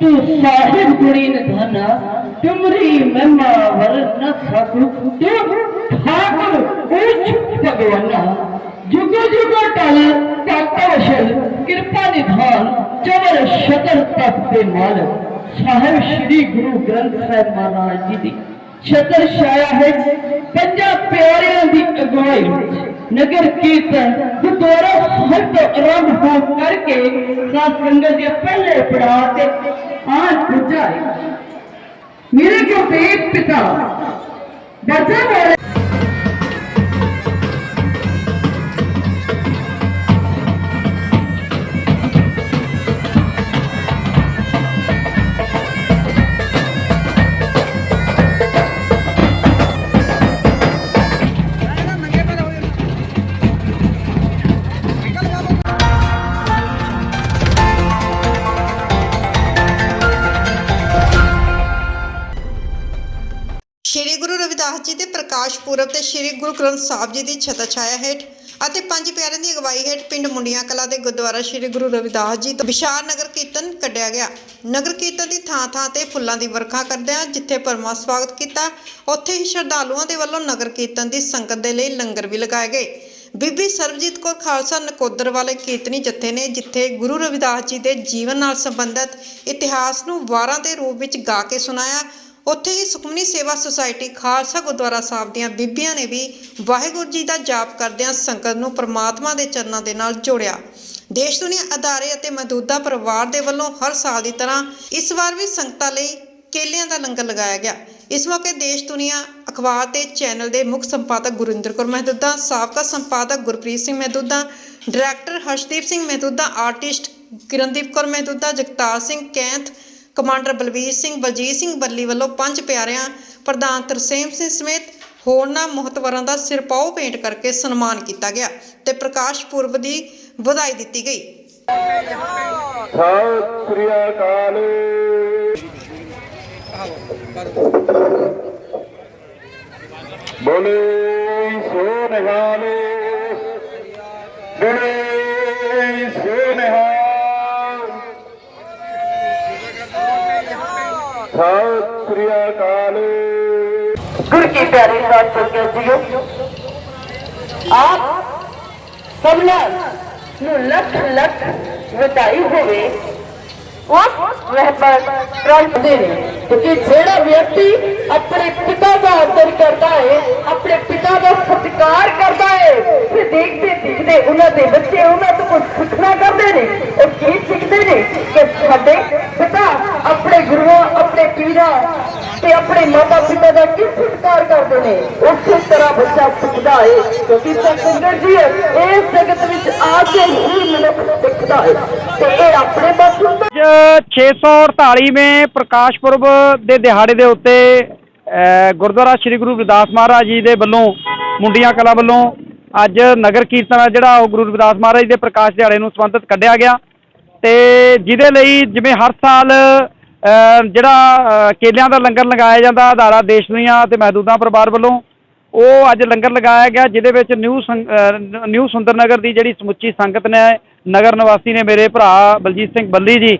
ਕਵਨ ਤੂੰ ਕਹਿ ਕੇ ਗਾਵਾ ਤੂੰ ਸਾਹਿਬ ਗੁਣੀ ਨਿਧਾਨਾ ਤੁਮਰੀ ਮਹਿਮਾ ਵਰ ਨ ਸਕੂ ਤੂੰ ਠਾਕੁਰ ਉੱਚ ਭਗਵਾਨਾ, ਜੁਗ ਜੁਗ ਟਲ ਤਾਤਵਸ਼ਲ ਕਿਰਪਾ ਨਿਧਾਨ, ਚਵਰ ਸਾਹਿਬ ਸ੍ਰੀ ਗੁਰੂ ਗ੍ਰੰਥ ਸਾਹਿਬ ਮਹਾਰਾਜ ਜੀ ਦੀ ਛਤਰ ਛਾਇਆ ਹੈ। ਪੰਜਾਂ ਪਿਆਰਿਆਂ ਦੀ ਅਗਵਾਈ ਨਗਰ ਕੀਰਤਨ ਗੁਰਦੁਆਰਾ ਸਾਹਿਬ ਤੋਂ ਆਰੰਭ ਹੋ ਕਰਕੇ ਸਾਧ ਸੰਗਤ ਦੇ ਪਹਿਲੇ ਪੜਾਅ ਤੇ ਆਨ ਪੁੱਜਾ ਮੇਰੇ ਕੋ ਦੇਵ ਪਿਤਾ ਦਰਜਾ ਵਾਲੇ ਪ੍ਰਕਾਸ਼ ਪੁਰਬ ਤੇ ਸ਼੍ਰੀ ਗੁਰੂ ਗ੍ਰੰਥ ਸਾਹਿਬ ਜੀ ਦੀ ਛਤਰ ਛਾਇਆ ਹੇਠ ਅਤੇ ਪੰਜ ਪਿਆਰਿਆਂ ਦੀ ਅਗਵਾਈ ਹੇਠ ਪਿੰਡ ਮੁੰਡੀਆਂ ਕਲਾ ਦੇ ਗੁਰਦੁਆਰਾ ਸ਼੍ਰੀ ਗੁਰੂ ਰਵਿਦਾਸ ਜੀ ਤੋਂ ਵਿਸ਼ਾਲ ਨਗਰ ਕੀਰਤਨ ਕੱਢਿਆ ਗਿਆ। ਨਗਰ ਕੀਰਤਨ ਦੀ ਥਾਂ ਥਾਂ ਤੇ ਫੁੱਲਾਂ ਦੀ ਵਰਖਾ ਕਰਦਿਆਂ ਜਿੱਥੇ ਪਰਮਾ ਸਵਾਗਤ ਕੀਤਾ, ਉੱਥੇ ਹੀ ਸ਼ਰਧਾਲੂਆਂ ਦੇ ਵੱਲੋਂ ਨਗਰ ਕੀਰਤਨ ਦੀ ਸੰਗਤ ਦੇ ਲਈ ਲੰਗਰ ਵੀ ਲਗਾਏ ਗਏ। ਬੀਬੀ ਸਰਬਜੀਤ ਕੌਰ ਖਾਲਸਾ ਨਕੋਦਰ ਵਾਲੇ ਕੀਰਤਨੀ ਜਥੇ ਨੇ ਜਿੱਥੇ ਗੁਰੂ ਰਵਿਦਾਸ ਜੀ ਦੇ ਜੀਵਨ ਨਾਲ ਸੰਬੰਧਿਤ ਇਤਿਹਾਸ ਨੂੰ ਵਾਰਾਂ ਦੇ ਰੂਪ ਵਿੱਚ ਗਾ ਕੇ ਸੁਣਾਇਆ ਉੱਥੇ ਹੀ ਸੁਖਮਨੀ ਸੇਵਾ ਸੁਸਾਇਟੀ ਖਾਲਸਾ ਗੁਰਦੁਆਰਾ ਸਾਹਿਬ ਦੀਆਂ ਬੀਬੀਆਂ ਨੇ ਵੀ ਵਾਹਿਗੁਰੂ ਜੀ ਦਾ ਜਾਪ ਕਰਦਿਆਂ ਸੰਗਤ ਨੂੰ ਪ੍ਰਮਾਤਮਾ ਦੇ ਚਰਨਾਂ ਦੇ ਨਾਲ ਜੋੜਿਆ। ਦੇਸ਼ ਦੁਨੀਆ ਅਦਾਰੇ ਅਤੇ ਮਹਦੂਦਾ ਪਰਿਵਾਰ ਦੇ ਵੱਲੋਂ ਹਰ ਸਾਲ ਦੀ ਤਰ੍ਹਾਂ ਇਸ ਵਾਰ ਵੀ ਸੰਗਤਾਂ ਲਈ ਕੇਲਿਆਂ ਦਾ ਲੰਗਰ ਲਗਾਇਆ ਗਿਆ। ਇਸ ਮੌਕੇ ਦੇਸ਼ ਦੁਨੀਆ ਅਖਬਾਰ ਤੇ ਚੈਨਲ ਦੇ ਮੁੱਖ ਸੰਪਾਦਕ ਗੁਰਿੰਦਰ ਕੌਰ ਮਹਿਦੂਦਾ, ਸਾਬਕਾ ਸੰਪਾਦਕ Gurpreet Singh Mahiduda, director Harshdeep Singh Mahiduda, artist Kirandeep Kaur Mahiduda, Jagtar Singh Kainth commander Balvir Singh, Baljit Singh Balli ਵੱਲੋਂ ਪੰਜ ਪਿਆਰਿਆਂ, ਪ੍ਰਧਾਨ ਤਰਸੇਮ ਸਿੰਘ ਸਮੇਤ ਹੋਰਨਾਂ ਮਹਤਵਰਾਂ ਦਾ ਸਿਰਪਾਓ ਭੇਂਟ ਕਰਕੇ ਸਨਮਾਨ ਕੀਤਾ ਗਿਆ ਤੇ ਪ੍ਰਕਾਸ਼ ਪੁਰਬ ਦੀ ਵਧਾਈ ਦਿੱਤੀ ਗਈ। ਸਤਿ ਸ੍ਰੀ ਅਕਾਲ। ਬੋਲੇ ਸੋ ਨਿਹਾਲ ਬੋਲੇ ਸੋ ਨਿਹਾਲ ਸਤਿ ਸ੍ਰੀ ਅਕਾਲ। ਗੁਰ ਕੀ ਪਿਆਰੀ ਸਾਥ ਸੰਗਤ ਜੀਓ, ਆਪ ਸਭਨਾਂ ਨੂੰ ਲੱਖ ਲੱਖ ਵਧਾਈ ਹੋਵੇ। ਉਸ ਰਹਿਬਰ ਕਰਦੇ ਨੇ, ਕਿਉਂਕਿ ਜਿਹੜਾ ਵਿਅਕਤੀ ਆਪਣੇ ਪਿਤਾ ਦਾ ਆਦਰ ਕਰਦਾ ਹੈ ਆਪਣੇ ਪਿਤਾ ਦਾ ਸਤਿਕਾਰ ਕਰਦਾ ਹੈ ਫਿਰ ਦੇਖਦੇ ਦੇਖਦੇ ਉਹਨਾਂ ਦੇ ਬੱਚੇ, ਉਹਨਾਂ ਤੋਂ ਕੁਝ ਸਿੱਖਣਾ ਕਰਦੇ ਨੇ ਉਹ ਕੀ ਸਿੱਖਦੇ ਨੇ ਕਿ ਸਾਡੇ ਪਿਤਾ ਆਪਣੇ ਗੁਰੂਆਂ ਆਪਣੇ ਪੀਰਾਂ ਤੇ ਆਪਣੇ ਮਾਤਾ ਪਿਤਾ ਦਾ ਕਿਸ ਸਤਿਕਾਰ ਕਰਦੇ ਨੇ ਉਸੇ ਤਰ੍ਹਾਂ ਬੱਚਾ ਸਿੱਖਦਾ ਹੈ ਕਿਉਂਕਿ ਸੰਗਤ ਜੀ ਇਸ ਜਗਤ ਵਿੱਚ ਆ ਕੇ ਹੀ ਮਨੁੱਖ ਸਿੱਖਦਾ ਹੈ ਤੇ ਇਹ ਆਪਣੇ ਬਸ ਹੁੰਦਾ 648ਵੇਂ ਪ੍ਰਕਾਸ਼ ਪੁਰਬ ਦੇ ਦਿਹਾੜੇ ਦੇ ਉੱਤੇ ਅ, ਗੁਰਦੁਆਰਾ ਸ੍ਰੀ ਗੁਰੂ ਰਵਿਦਾਸ ਮਹਾਰਾਜ ਜੀ ਦੇ ਵੱਲੋਂ ਮੁੰਡੀਆਂ ਕਲਾ ਵੱਲੋਂ ਅੱਜ ਨਗਰ ਕੀਰਤਨ ਆ ਜਿਹੜਾ ਉਹ ਗੁਰੂ ਰਵਿਦਾਸ ਮਹਾਰਾਜ ਦੇ ਪ੍ਰਕਾਸ਼ ਦਿਹਾੜੇ ਨੂੰ ਸੰਬੰਧਿਤ ਕੱਢਿਆ ਗਿਆ ਤੇ ਜਿਹਦੇ ਲਈ ਜਿਵੇਂ ਹਰ ਸਾਲ ਜਿਹੜਾ ਕੇਲਿਆਂ ਦਾ ਲੰਗਰ ਲਗਾਇਆ ਜਾਂਦਾ ਅਦਾਰਾ ਦੇਸ਼ ਦੀਆਂ ਤੇ ਮਹਿਦੂਦਾਂ ਪਰਿਵਾਰ ਵੱਲੋਂ, ਉਹ ਅੱਜ ਲੰਗਰ ਲਗਾਇਆ ਗਿਆ ਜਿਹਦੇ ਵਿੱਚ ਨਿਊ ਸੰ- ਨਿਊ ਸੁੰਦਰ ਨਗਰ ਦੀ ਜਿਹੜੀ ਸਮੁੱਚੀ ਸੰਗਤ ਨੇ, ਨਗਰ ਨਿਵਾਸੀ ਨੇ ਮੇਰੇ ਭਰਾ ਬਲਜੀਤ ਸਿੰਘ ਬੱਲੀ ਜੀ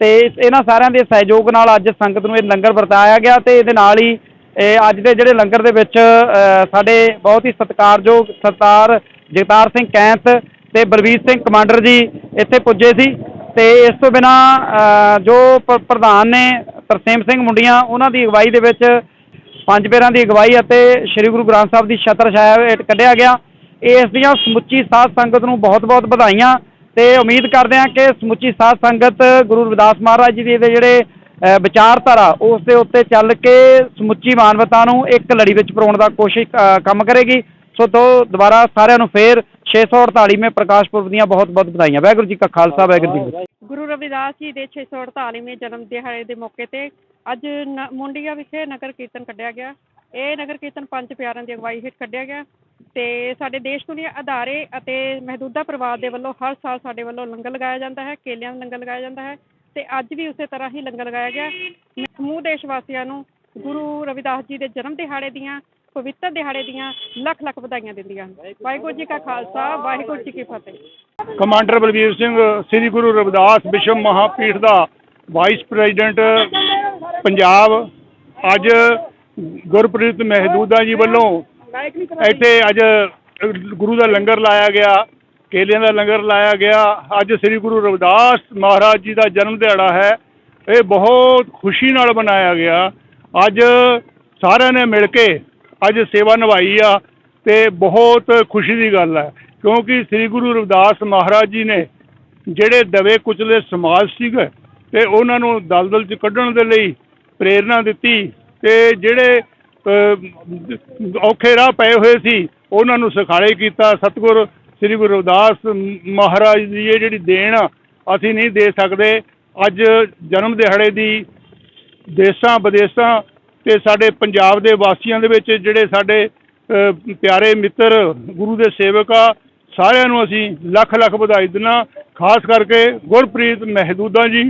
ਤੇ ਇਹਨਾਂ ਸਾਰਿਆਂ ਦੇ ਸਹਿਯੋਗ ਨਾਲ ਅੱਜ ਸੰਗਤ ਨੂੰ ਇਹ ਲੰਗਰ ਵਰਤਾਇਆ ਗਿਆ ਤੇ ਇਹਦੇ ਨਾਲ ਹੀ ਇਹ ਅੱਜ ਦੇ ਜਿਹੜੇ ਲੰਗਰ ਦੇ ਵਿੱਚ ਸਾਡੇ ਬਹੁਤ ਹੀ ਸਤਿਕਾਰਯੋਗ ਸਰਦਾਰ ਜਗਤਾਰ ਸਿੰਘ ਕੈਂਥ ਤੇ ਬਲਵੀਰ ਸਿੰਘ ਕਮਾਂਡਰ ਜੀ ਇੱਥੇ ਪੁੱਜੇ ਸੀ ਤੇ ਇਸ ਤੋਂ ਬਿਨਾ ਜੋ ਪ੍ਰਧਾਨ ਨੇ ਤਰਸੇਮ ਸਿੰਘ ਮੁੰਡੀਆਂ, ਉਹਨਾਂ ਦੀ ਅਗਵਾਈ ਦੇ ਵਿੱਚ ਪੰਜ ਪੇਰਾਂ ਦੀ ਅਗਵਾਈ ਅਤੇ ਸ੍ਰੀ ਗੁਰੂ ਗ੍ਰੰਥ ਸਾਹਿਬ ਦੀ ਛਤਰ ਛਾਇਆ ਹੇਠ ਕੱਢਿਆ ਗਿਆ। ਇਸ ਦੀਆਂ ਸਮੁੱਚੀ ਸਾਧ ਸੰਗਤ ਨੂੰ ਬਹੁਤ-ਬਹੁਤ ਵਧਾਈਆਂ ਤੇ ਉਮੀਦ ਕਰਦੇ ਹਾਂ ਕਿ ਸਮੁੱਚੀ ਸਾਧ ਸੰਗਤ ਗੁਰੂ ਰਵਿਦਾਸ ਮਹਾਰਾਜ ਜੀ ਦੇ ਜਿਹੜੇ ਵਿਚਾਰਧਾਰਾ, ਉਸ ਦੇ ਉੱਤੇ ਚੱਲ ਕੇ ਸਮੁੱਚੀ ਮਾਨਵਤਾ ਨੂੰ ਇੱਕ ਲੜੀ ਵਿੱਚ ਪਰੋਣ ਦਾ ਕੋਸ਼ਿਸ਼ ਕੰਮ ਕਰੇਗੀ। ਸੋ ਤੋਂ ਦੁਬਾਰਾ ਸਾਰਿਆਂ ਨੂੰ ਫੇਰ 648ਵੇਂ ਪ੍ਰਕਾਸ਼ ਪੁਰਬ ਦੀਆਂ ਬਹੁਤ-ਬਹੁਤ ਵਧਾਈਆਂ। ਵਾਹਿਗੁਰੂ ਜੀ ਕਾ ਖਾਲਸਾ, ਵਾਹਿਗੁਰੂ ਜੀ ਗੁਰੂ ਰਵਿਦਾਸ ਜੀ ਦੇ 648ਵੇਂ ਜਨਮ ਦਿਹਾੜੇ ਦੇ ਮੌਕੇ ਤੇ ਅੱਜ ਨ- ਮੁੰਡੀਆਂ ਵਿਖੇ ਨਗਰ ਕੀਰਤਨ ਕੱਢਿਆ ਗਿਆ। ਇਹ ਨਗਰ ਕੀਰਤਨ ਪੰਜ ਪਿਆਰਿਆਂ ਦੀ ਅਗਵਾਈ ਹੇਠ ਕੱਢਿਆ ਗਿਆ। ਤੇ ਸਾਡੇ ਦੇਸ਼ ਦੁਨੀਆ ਅਦਾਰੇ ਅਤੇ ਮਹਦੂਦਾ ਪਰਿਵਾਰ ਦੇ ਵੱਲੋਂ ਹਰ ਸਾਲ ਸਾਡੇ ਵੱਲੋਂ ਲੰਗਰ ਲਗਾਇਆ ਜਾਂਦਾ ਹੈ, ਕੇਲਿਆਂ ਦਾ ਲੰਗਰ ਲਗਾਇਆ ਜਾਂਦਾ ਹੈ। ਤੇ ਅੱਜ ਵੀ ਉਸੇ ਤਰ੍ਹਾਂ ਹੀ ਲੰਗਰ ਲਗਾਇਆ ਗਿਆ। ਮੈਂ ਸਮੂਹ ਦੇਸ਼ ਵਾਸੀਆਂ ਨੂੰ ਗੁਰੂ ਰਵਿਦਾਸ ਜੀ ਦੇ ਜਨਮ ਦਿਹਾੜੇ ਦੀਆਂ, ਪਵਿੱਤਰ ਦਿਹਾੜੇ ਦੀਆਂ ਲੱਖ ਲੱਖ ਵਧਾਈਆਂ ਦਿੰਦੀਆਂ ਹਨ। ਵਾਹਿਗੁਰੂ ਜੀ ਕਾ ਖਾਲਸਾ, ਵਾਹਿਗੁਰੂ ਜੀ ਕੀ ਫਤਿਹ। ਕਮਾਂਡਰ ਬਲਬੀਰ ਸਿੰਘ, ਸ੍ਰੀ ਗੁਰੂ ਰਵਿਦਾਸ ਵਿਸ਼ਵ ਮਹਾਪੀਠ ਦਾ ਵਾਈਸ ਪ੍ਰੈਜ਼ੀਡੈਂਟ, ਪੰਜਾਬ। ਅੱਜ ਗੁਰਪ੍ਰੀਤ ਮਹਿਦੂਦਾ ਜੀ ਵੱਲੋਂ ਇੱਥੇ ਅੱਜ ਗੁਰੂ ਦਾ ਲੰਗਰ ਲਾਇਆ ਗਿਆ। ਕੇਲਿਆਂ ਦਾ ਲੰਗਰ ਲਾਇਆ ਗਿਆ। ਅੱਜ ਸ੍ਰੀ ਗੁਰੂ ਰਵਿਦਾਸ ਮਹਾਰਾਜ ਜੀ ਦਾ ਜਨਮ ਦਿਹਾੜਾ ਹੈ। ਇਹ ਬਹੁਤ ਖੁਸ਼ੀ ਨਾਲ ਮਨਾਇਆ ਗਿਆ। ਅੱਜ ਸਾਰਿਆਂ ਨੇ ਮਿਲ ਕੇ ਅੱਜ ਸੇਵਾ ਨਿਭਾਈ ਆ ਤੇ ਬਹੁਤ ਖੁਸ਼ੀ ਦੀ ਗੱਲ ਹੈ, ਕਿਉਂਕਿ ਸ੍ਰੀ ਗੁਰੂ ਰਵਿਦਾਸ ਮਹਾਰਾਜ ਜੀ ਨੇ ਜਿਹੜੇ ਦਵੇ ਕੁਚਲੇ ਸਮਾਜ ਸੀਗੇ ਤੇ ਉਹਨਾਂ ਨੂੰ ਦਲਦਲ ਚ ਕੱਢਣ ਦੇ ਲਈ ਪ੍ਰੇਰਣਾ ਦਿੱਤੀ ਤੇ ਜਿਹੜੇ ਔਖੇ ਰਾਹ ਪਏ ਹੋਏ ਸੀ, ਉਹਨਾਂ ਨੂੰ ਸਿਖਾਲੇ ਕੀਤਾ, ਸਤਿਗੁਰ ਸ੍ਰੀ ਗੁਰੂ ਰਵਿਦਾਸ ਮਹਾਰਾਜ ਦੀ ਇਹ ਜਿਹੜੀ ਦੇਣ ਆ, ਅਸੀਂ ਨਹੀਂ ਦੇ ਸਕਦੇ। ਅੱਜ ਜਨਮ ਦਿਹਾੜੇ ਦੀ ਦੇਸ਼ਾਂ ਵਿਦੇਸ਼ਾਂ ਤੇ ਸਾਡੇ ਪੰਜਾਬ ਦੇ ਵਾਸੀਆਂ ਦੇ ਵਿੱਚ ਜਿਹੜੇ ਸਾਡੇ ਪਿਆਰੇ ਮਿੱਤਰ ਗੁਰੂ ਦੇ ਸੇਵਕ ਆ ਸਾਰਿਆਂ ਨੂੰ ਅਸੀਂ ਲੱਖ ਲੱਖ ਵਧਾਈ ਦਿੰਦਾ ਖਾਸ ਕਰਕੇ ਗੁਰਪ੍ਰੀਤ ਮਹਿਦੂਦਾ ਜੀ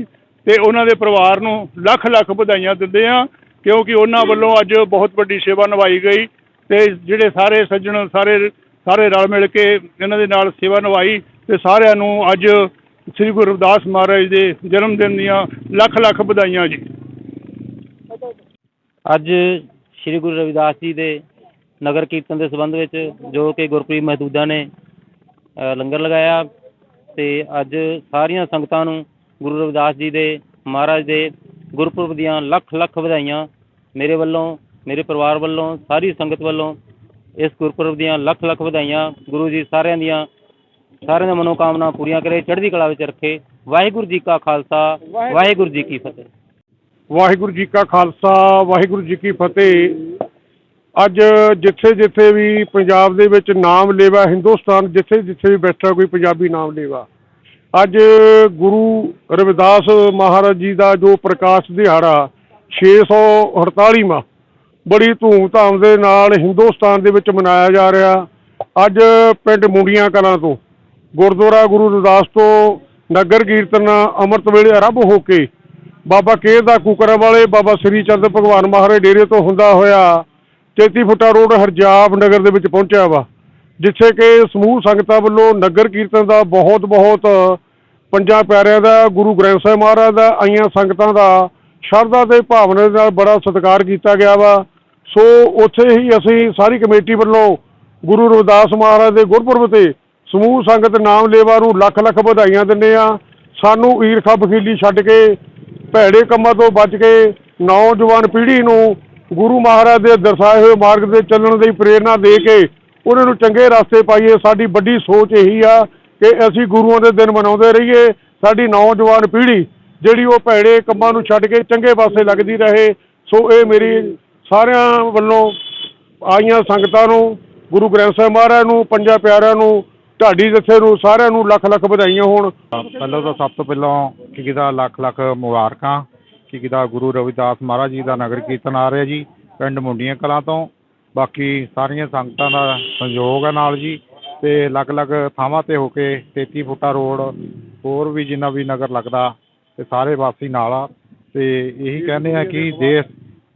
ਤੇ ਉਹਨਾਂ ਦੇ ਪਰਿਵਾਰ ਨੂੰ ਲੱਖ ਲੱਖ ਵਧਾਈਆਂ ਦਿੰਦੇ ਆ ਕਿਉਂਕਿ ਉਹਨਾਂ ਵੱਲੋਂ ਅੱਜ ਬਹੁਤ ਵੱਡੀ ਸੇਵਾ ਨਿਭਾਈ ਗਈ ਤੇ ਜਿਹੜੇ ਸਾਰੇ ਸੱਜਣ ਸਾਰੇ ਸਾਰੇ ਰਲ ਮਿਲ ਕੇ ਇਹਨਾਂ ਦੇ ਨਾਲ ਸੇਵਾ ਨਿਭਾਈ ਅਤੇ ਸਾਰਿਆਂ ਨੂੰ ਅੱਜ ਸ੍ਰੀ ਗੁਰੂ ਰਵਿਦਾਸ ਮਹਾਰਾਜ ਦੇ ਜਨਮ ਦਿਨ ਦੀਆਂ ਲੱਖ ਲੱਖ ਵਧਾਈਆਂ ਜੀ। ਅੱਜ ਸ੍ਰੀ ਗੁਰੂ ਰਵਿਦਾਸ ਜੀ ਦੇ ਨਗਰ ਕੀਰਤਨ ਦੇ ਸੰਬੰਧ ਵਿੱਚ ਜੋ ਕਿ ਗੁਰਪ੍ਰੀਤ ਮਹਿਦੂਦਾ ਨੇ ਲੰਗਰ ਲਗਾਇਆ ਤੇ ਅੱਜ ਸਾਰੀਆਂ ਸੰਗਤਾਂ ਨੂੰ ਗੁਰੂ ਰਵਿਦਾਸ ਜੀ ਦੇ ਮਹਾਰਾਜ ਦੇ ਗੁਰਪੁਰਬ ਦੀਆਂ ਲੱਖ ਲੱਖ ਵਧਾਈਆਂ ਮੇਰੇ ਵੱਲੋਂ, ਮੇਰੇ ਪਰਿਵਾਰ ਵੱਲੋਂ, ਸਾਰੀ ਸੰਗਤ ਵੱਲੋਂ ਇਸ ਗੁਰਪੁਰਬ ਦੀਆਂ ਲੱਖ ਲੱਖ ਵਧਾਈਆਂ ਗੁਰੂ ਜੀ ਸਾਰਿਆਂ ਦੀਆਂ ਸਾਰਿਆਂ ਦੀਆਂ ਮਨੋਕਾਮਨਾ ਪੂਰੀਆਂ ਕਰੇ, ਚੜ੍ਹਦੀ ਕਲਾ ਵਿੱਚ ਰੱਖੇ। ਵਾਹਿਗੁਰੂ ਜੀ ਕਾ ਖਾਲਸਾ, ਵਾਹਿਗੁਰੂ ਜੀ ਕੀ ਫਤਿਹ। ਵਾਹਿਗੁਰੂ ਜੀ ਕਾ ਖਾਲਸਾ, ਵਾਹਿਗੁਰੂ ਜੀ ਕੀ ਫਤਿਹ। ਅੱਜ ਜਿੱਥੇ ਜਿੱਥੇ ਵੀ ਪੰਜਾਬ ਦੇ ਵਿੱਚ ਨਾਮ ਲੇਵਾ ਹਿੰਦੁਸਤਾਨ, ਜਿੱਥੇ ਜਿੱਥੇ ਵੀ ਬੈਠਾ ਕੋਈ ਪੰਜਾਬੀ ਨਾਮ ਲੇਵਾ। ਅੱਜ ਗੁਰੂ ਰਵਿਦਾਸ ਮਹਾਰਾਜ ਜੀ ਦਾ ਜੋ ਪ੍ਰਕਾਸ਼ ਦਿਹਾੜਾ 648ਵਾਂ ਬੜੀ ਧੂਮ-ਧਾਮ ਦੇ ਨਾਲ ਹਿੰਦੁਸਤਾਨ ਦੇ ਵਿੱਚ ਮਨਾਇਆ ਜਾ ਰਿਹਾ। ਅੱਜ ਪਿੰਡ ਮੁੰਡੀਆਂ ਕਲਾਂ ਤੋਂ ਗੁਰਦੁਆਰਾ ਗੁਰੂ ਰਵਿਦਾਸ ਤੋਂ ਨਗਰ ਕੀਰਤਨ ਅੰਮ੍ਰਿਤ ਵੇਲੇ ਆਰੰਭ ਹੋ ਕੇ ਬਾਬਾ ਕੇਰ ਦਾ ਕੁਕਰ ਵਾਲੇ ਬਾਬਾ ਸ੍ਰੀ ਚੰਦ ਭਗਵਾਨ ਮਹਾਰਾਜ ਡੇਰੇ ਤੋਂ ਹੁੰਦਾ ਹੋਇਆ 33 ਫੁੱਟਾ ਰੋਡ ਹਰਜਾਬ ਨਗਰ ਦੇ ਵਿੱਚ ਪਹੁੰਚਿਆ ਵਾ, ਜਿੱਥੇ ਕਿ ਸਮੂਹ ਸੰਗਤਾਂ ਵੱਲੋਂ ਨਗਰ ਕੀਰਤਨ ਦਾ ਬਹੁਤ ਬਹੁਤ ਪੰਜਾਂ ਪਿਆਰਿਆਂ ਦਾ, ਗੁਰੂ ਗ੍ਰੰਥ ਸਾਹਿਬ ਮਹਾਰਾਜ ਦਾ, ਆਈਆਂ ਸੰਗਤਾਂ ਦਾ ਸ਼ਰਧਾ ਤੇ ਭਾਵਨਾ ਦੇ ਨਾਲ ਬੜਾ ਸਤਿਕਾਰ ਕੀਤਾ ਗਿਆ ਵਾ। ਸੋ ਉੱਥੇ ਹੀ ਅਸੀਂ ਸਾਰੀ ਕਮੇਟੀ ਵੱਲੋਂ ਗੁਰੂ ਰਵਿਦਾਸ ਮਹਾਰਾਜ ਦੇ ਗੁਰਪੁਰਬ ਤੇ ਸਮੂਹ ਸੰਗਤ ਨਾਮ ਲੇਵਾ ਨੂੰ ਲੱਖ ਲੱਖ ਵਧਾਈਆਂ ਦਿੰਦੇ ਆ ਸਾਨੂੰ ਈਰਖਾ ਬਖੀਲੀ ਛੱਡ ਕੇ, ਭੈੜੇ ਕੰਮਾਂ ਤੋਂ ਬਚ ਕੇ, ਨੌਜਵਾਨ ਪੀੜ੍ਹੀ ਨੂੰ ਗੁਰੂ ਮਹਾਰਾਜ ਦੇ ਦਰਸਾਏ ਹੋਏ ਮਾਰਗ ਤੇ ਚੱਲਣ ਦੀ ਪ੍ਰੇਰਣਾ ਦੇ ਕੇ ਉਹਨਾਂ ਨੂੰ ਚੰਗੇ ਰਸਤੇ ਪਾਈਏ, ਸਾਡੀ ਵੱਡੀ ਸੋਚ ਇਹੀ ਆ ਕਿ ਅਸੀਂ ਗੁਰੂਆਂ ਦੇ ਦਿਨ ਮਨਾਉਂਦੇ ਰਹੀਏ। ਸਾਡੀ ਨੌਜਵਾਨ ਪੀੜ੍ਹੀ ਜਿਹੜੀ ਉਹ ਭੈੜੇ ਕੰਮਾਂ ਨੂੰ ਛੱਡ ਕੇ ਚੰਗੇ ਪਾਸੇ ਲੱਗਦੀ ਰਹੇ। ਸੋ ਇਹ ਮੇਰੀ ਸਾਰਿਆਂ ਵੱਲੋਂ ਆਈਆਂ ਸੰਗਤਾਂ ਨੂੰ, ਗੁਰੂ ਗ੍ਰੰਥ ਸਾਹਿਬ ਮਹਾਰਾਜ ਨੂੰ, ਪੰਜਾਂ ਪਿਆਰਿਆਂ ਨੂੰ, ਢਾਡੀ ਜੱਥੇ ਨੂੰ, ਸਾਰਿਆਂ ਨੂੰ ਲੱਖ ਲੱਖ ਵਧਾਈਆਂ ਹੋਣ। ਪਹਿਲਾਂ ਤਾਂ ਸਭ ਤੋਂ ਪਹਿਲਾਂ ਕੀ ਕਿਦਾ ਲੱਖ ਲੱਖ ਮੁਬਾਰਕਾਂ, ਕੀ ਕਿਦਾ ਗੁਰੂ ਰਵਿਦਾਸ ਮਹਾਰਾਜ ਜੀ ਦਾ ਨਗਰ ਕੀਰਤਨ ਆ ਰਿਹਾ ਜੀ, ਪਿੰਡ ਮੁੰਡੀਆਂ ਕਲਾਂ ਤੋਂ। ਬਾਕੀ ਸਾਰੀਆਂ ਸੰਗਤਾਂ ਦਾ ਸਹਿਯੋਗ ਹੈ ਨਾਲ ਜੀ, ਤੇ ਅਲੱਗ-ਅਲੱਗ ਥਾਵਾਂ ਤੇ ਹੋ ਕੇ 33 ਫੁੱਟਾ ਰੋਡ, ਹੋਰ ਵੀ ਜਿੰਨਾ ਵੀ ਨਗਰ ਲੱਗਦਾ, ਤੇ ਸਾਰੇ ਵਾਸੀ ਨਾਲ ਆ। ਤੇ ਇਹੀ ਕਹਿੰਦੇ ਆ ਕਿ ਦੇਸ਼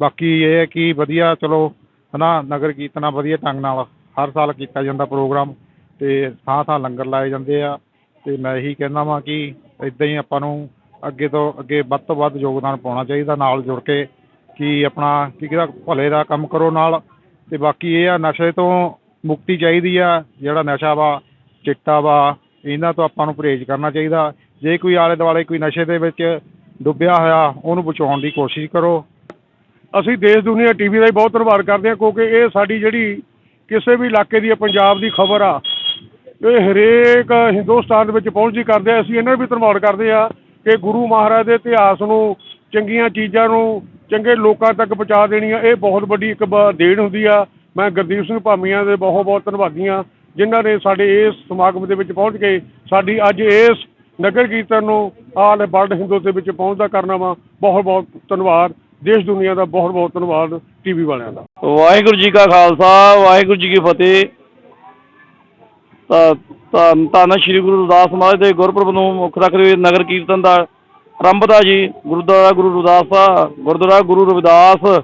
ਬਾਕੀ ਇਹ ਹੈ ਕਿ ਵਧੀਆ, ਚਲੋ ਹੈ ਨਾ ਨਗਰ ਕੀਰਤਨ ਆ ਵਧੀਆ ਢੰਗ ਨਾਲ ਹਰ ਸਾਲ ਕੀਤਾ ਜਾਂਦਾ ਪ੍ਰੋਗਰਾਮ ਅਤੇ ਥਾਂ ਥਾਂ ਲੰਗਰ ਲਾਏ ਜਾਂਦੇ ਆ ਅਤੇ ਮੈਂ ਇਹੀ ਕਹਿੰਦਾ ਵਾਂ ਕਿ ਇੱਦਾਂ ਹੀ ਆਪਾਂ ਨੂੰ ਅੱਗੇ ਤੋਂ ਅੱਗੇ ਵੱਧ ਤੋਂ ਵੱਧ ਯੋਗਦਾਨ ਪਾਉਣਾ ਚਾਹੀਦਾ ਨਾਲ ਜੁੜ ਕੇ ਕਿ ਆਪਣਾ ਕੀ ਕਿਹਦਾ ਭਲੇ ਦਾ ਕੰਮ ਕਰੋ ਨਾਲ ਅਤੇ ਬਾਕੀ ਇਹ ਆ ਨਸ਼ੇ ਤੋਂ ਮੁਕਤੀ ਚਾਹੀਦੀ ਆ, ਜਿਹੜਾ ਨਸ਼ਾ ਵਾ, ਚਿੱਟਾ ਵਾ, ਇਹਨਾਂ ਤੋਂ ਆਪਾਂ ਨੂੰ ਪਰਹੇਜ਼ ਕਰਨਾ ਚਾਹੀਦਾ। ਜੇ ਕੋਈ ਆਲੇ ਦੁਆਲੇ ਕੋਈ ਨਸ਼ੇ ਦੇ ਵਿੱਚ ਡੁੱਬਿਆ ਹੋਇਆ, ਉਹਨੂੰ ਬਚਾਉਣ ਦੀ ਕੋਸ਼ਿਸ਼ ਕਰੋ। ਅਸੀਂ ਦੇਸ਼ ਦੁਨੀਆ ਟੀਵੀ ਦਾ ਹੀ ਬਹੁਤ ਧੰਨਵਾਦ ਕਰਦੇ ਹਾਂ, ਕਿਉਂਕਿ ਇਹ ਸਾਡੀ ਜਿਹੜੀ ਕਿਸੇ ਵੀ ਇਲਾਕੇ ਦੀ ਪੰਜਾਬ ਦੀ ਖਬਰ ਆ। ਇਹ ਹਰੇਕ ਹਿੰਦੁਸਤਾਨ ਦੇ ਵਿੱਚ ਪਹੁੰਚੀ ਕਰਦੇ ਅਸੀਂ ਇਹਨਾਂ ਦਾ ਵੀ ਧੰਨਵਾਦ ਕਰਦੇ ਆ ਕਿ ਗੁਰੂ ਮਹਾਰਾਜ ਦੇ ਇਤਿਹਾਸ ਨੂੰ, ਚੰਗੀਆਂ ਚੀਜ਼ਾਂ ਨੂੰ ਚੰਗੇ ਲੋਕਾਂ ਤੱਕ ਪਹੁੰਚਾ ਦੇਣੀਆਂ, ਇਹ ਬਹੁਤ ਵੱਡੀ ਇੱਕ ਬ- ਦੇਣ ਹੁੰਦੀ ਆ। ਮੈਂ ਗੁਰਦੀਪ ਸਿੰਘ ਭਾਮੀਆਂ ਦੇ ਬਹੁਤ ਬਹੁਤ ਧੰਨਵਾਦੀ ਹਾਂ, ਜਿਨ੍ਹਾਂ ਨੇ ਸਾਡੇ ਇਸ ਸਮਾਗਮ ਦੇ ਵਿੱਚ ਪਹੁੰਚ ਕੇ ਸਾਡੀ ਅੱਜ ਇਸ ਨਗਰ ਕੀਰਤਨ ਨੂੰ ਆਲ ਵਰਲਡ ਹਿੰਦੂ ਦੇ ਵਿੱਚ ਪਹੁੰਚਦਾ ਕਰਨਾ ਵਾ। ਬਹੁਤ ਬਹੁਤ ਧੰਨਵਾਦ। ਦੇਸ਼ ਦੁਨੀਆ ਦਾ ਬਹੁਤ ਬਹੁਤ ਧੰਨਵਾਦ ਟੀਵੀ ਵਾਲਿਆਂ ਦਾ। ਵਾਹਿਗੁਰੂ ਜੀ ਕਾ ਖਾਲਸਾ, ਵਾਹਿਗੁਰੂ ਜੀ ਕੀ ਫਤਿਹ। ਤਾਂ ਧੰਨ ਸ਼੍ਰੀ ਗੁਰੂ ਰਵਿਦਾਸ ਮਹਾਰਾਜ ਦੇ ਗੁਰਪੁਰਬ ਨੂੰ ਮੁੱਖ ਰੱਖਦੇ ਹੋਏ ਨਗਰ ਕੀਰਤਨ ਦਾ ਆਰੰਭ ਦਾ ਜੀ। ਗੁਰਦੁਆਰਾ ਗੁਰੂ ਰਵਿਦਾਸ ਦਾ, ਗੁਰਦੁਆਰਾ ਗੁਰੂ ਰਵਿਦਾਸ।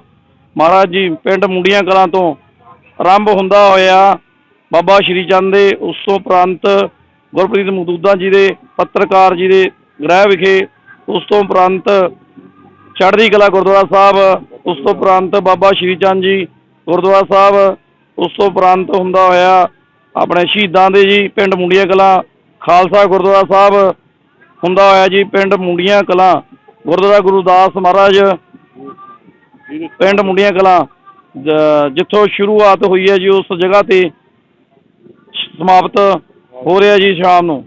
ਮਹਾਰਾਜ ਜੀ, ਪਿੰਡ ਮੁੰਡੀਆਂ ਕਲਾਂ ਤੋਂ ਆਰੰਭ ਹੁੰਦਾ ਹੋਇਆ। ਬਾਬਾ ਸ਼੍ਰੀ ਚੰਦ ਦੇ ਉਸ ਤੋਂ ਉਪਰੰਤ ਗੁਰਪ੍ਰੀਤ ਮਖਦੂਦਾ ਜੀ ਦੇ ਪੱਤਰਕਾਰ ਜੀ ਦੇ ਗ੍ਰਹਿ ਵਿਖੇ ਉਸ ਤੋਂ ਉਪਰੰਤ ਚੜ੍ਹਦੀ ਕਲਾ ਗੁਰਦੁਆਰਾ ਸਾਹਿਬ, ਉਸ ਤੋਂ ਉਪਰੰਤ ਬਾਬਾ ਸ਼੍ਰੀ ਚੰਦ ਜੀ ਗੁਰਦੁਆਰਾ ਸਾਹਿਬ, ਉਸ ਤੋਂ ਉਪਰੰਤ ਹੁੰਦਾ ਹੋਇਆ ਆਪਣੇ ਸ਼ਹੀਦਾਂ ਦੇ ਜੀ ਪਿੰਡ ਮੁੰਡੀਆਂ ਕਲਾਂ, ਖਾਲਸਾ ਗੁਰਦੁਆਰਾ ਸਾਹਿਬ ਹੁੰਦਾ ਹੋਇਆ ਜੀ ਪਿੰਡ ਮੁੰਡੀਆਂ ਕਲਾਂ, ਗੁਰਦੁਆਰਾ ਗੁਰੂਦਾਸ ਮਹਾਰਾਜ ਪਿੰਡ ਮੁੰਡੀਆਂ ਕਲਾਂ ਜਿੱਥੋਂ ਸ਼ੁਰੂਆਤ ਹੋਈ ਹੈ ਜੀ ਉਸ ਜਗ੍ਹਾ ਤੇ, ਸਮਾਪਤ ਹੋ ਰਿਹਾ ਜੀ ਸ਼ਾਮ ਨੂੰ।